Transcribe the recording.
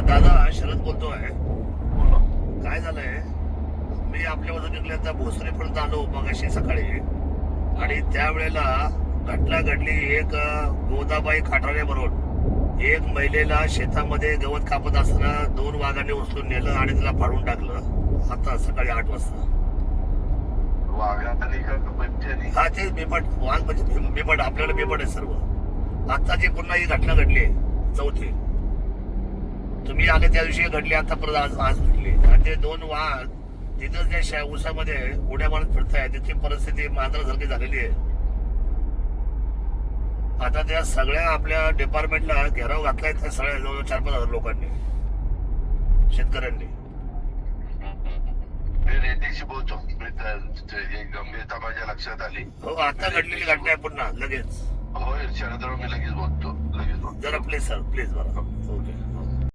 दादा शरद बोलतोय. बोला. काय झालंय? मी आपल्या बाजून निघल्यानंतर भोसरीपर्यंत आलो मगाशी सकाळी. आणि त्यावेळेला घटना घडली एक गोदाबाई खाटारे बरोबर एक महिलेला शेतामध्ये गवत कापत असताना दोन वाघांनी उचलून नेलं आणि तिला फाडून टाकलं. आता सकाळी आठ वाजता. हा ते बिबट वाघ म्हणजे बिब- बिबट आपल्याकडे बिबट आहे सर्व. आता जी पुन्हा ही घटना घडली चौथी. तुम्ही आले त्या दिवशी घडली आता परत आज आज घडली. आणि ते दोन वाघ तिथं त्या शा- ऊसामध्ये उड्या मारत फिरताय तिथली परिस्थिती मांजरासारखी झालेली आहे. आता त्या सगळ्या आपल्या डिपार्टमेंटला घेराव घातलाय त्या सगळ्या जवळ चार पाच हजार लोकांनी. शेतकऱ्यांनी. बोलतो. गंभीरता माझ्या लक्षात आली. हो आता घडलेली घटना आहे पुन्हा लगेच. हो शरदराव मी लगेच बोलतो. लगेच बोलतो. जरा प्लीज सर प्लीज बरं. ओके.